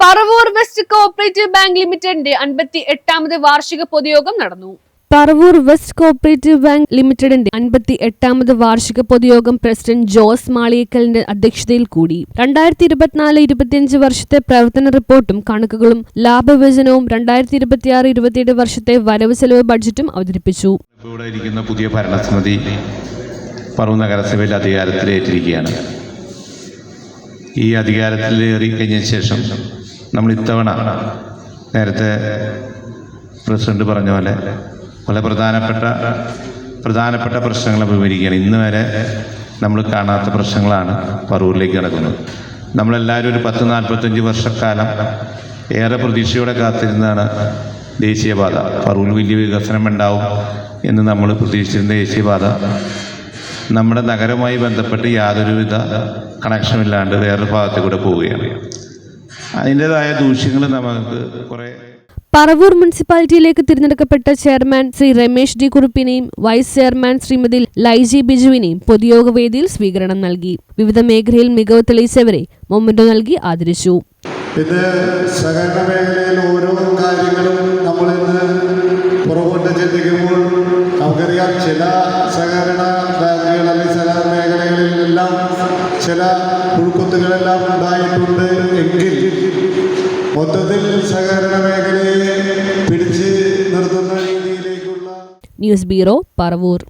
Paravur west cooperative bank ലിമിറ്റഡിന്റെ അൻപത്തി എട്ടാമത് വാർഷിക പൊതുയോഗം നടന്നു. പറവൂർ വെസ്റ്റ് കോഓപ്പറേറ്റീവ് ബാങ്ക് ലിമിറ്റഡിന്റെ അൻപത്തി എട്ടാമത് വാർഷിക പൊതുയോഗം പ്രസിഡന്റ് ജോസ് മാളിയേക്കലിന്റെ അധ്യക്ഷതയിൽ കൂടി. രണ്ടായിരത്തി ഇരുപത്തിനാല് ഇരുപത്തിയഞ്ച് വർഷത്തെ പ്രവർത്തന റിപ്പോർട്ടും കണക്കുകളും ലാഭവിഭജനവും രണ്ടായിരത്തി ഇരുപത്തിയാറ് ഇരുപത്തിയേഴ് വർഷത്തെ വരവ് ചെലവ് ബഡ്ജറ്റും അവതരിപ്പിച്ചു. ഇവിടെ ഇരിക്കുന്ന പുതിയ ഭരണസമിതി പറവൂർ നഗരസഭയിൽ അധികാരത്തിലേറ്റിരിക്കുകയാണ്. ഈ അധികാരത്തിലേറി കഴിഞ്ഞ ശേഷം നമ്മൾ ഇത്തവണ നേരത്തെ പ്രസിഡന്റ് പറഞ്ഞ പോലെ പല പ്രധാനപ്പെട്ട പ്രധാനപ്പെട്ട പ്രശ്നങ്ങൾ അഭിമുഖീകരിക്കുകയാണ്. ഇന്ന് വരെ നമ്മൾ കാണാത്ത പ്രശ്നങ്ങളാണ് പറവൂരിലേക്ക് നടക്കുന്നത് നമ്മളെല്ലാവരും ഒരു പത്ത് നാൽപ്പത്തഞ്ച് വർഷക്കാലം ഏറെ പ്രതീക്ഷയോടെ കാത്തിരുന്നതാണ് ദേശീയപാത. പറവൂർ വലിയ വികസനം ഉണ്ടാവും എന്ന് നമ്മൾ പ്രതീക്ഷിച്ചിരുന്ന ദേശീയപാത. നമ്മുടെ നഗരവുമായി ബന്ധപ്പെട്ട് യാതൊരുവിധ കണക്ഷനില്ലാണ്ട് വേറൊരു ഭാഗത്തു കൂടെ പോവുകയാണ്. അതിന്റെതായ ദൂഷ്യങ്ങൾ നമുക്ക് കുറേ. പറവൂർ മുനിസിപ്പാലിറ്റിയിലേക്ക് തിരഞ്ഞെടുക്കപ്പെട്ട ചെയർമാൻ ശ്രീ രമേശ് ഡി കുറുപ്പിനെയും വൈസ് ചെയർമാൻ ശ്രീമതി ലൈജി ബിജുവിനെയും പൊതുയോഗ വേദിയിൽ സ്വീകരണം നൽകി. വിവിധ മേഖലയിൽ മികവ് തെളിയിച്ചവരെ മൊമെന്റോ നൽകി ആദരിച്ചു. ഇത് സഹകരണ മേഖലയിൽ ഓരോ കാര്യങ്ങളും നമ്മളിന്ന് പുറകോട്ട് ചിന്തിക്കുമ്പോൾ നമുക്കറിയാം ചില സഹകരണ ബാങ്കുകൾ അല്ലെങ്കിൽ ചില മേഖലകളിലെല്ലാം ചില ഉൾക്കുത്തുകളെല്ലാം ഉണ്ടായിട്ടുണ്ട് എങ്കിൽ സഹകരണ മേഖലയെ പിടിച്ച് നിർത്തുന്ന രീതിയിലേക്കുള്ള ന്യൂസ് ബ്യൂറോ പറവൂർ.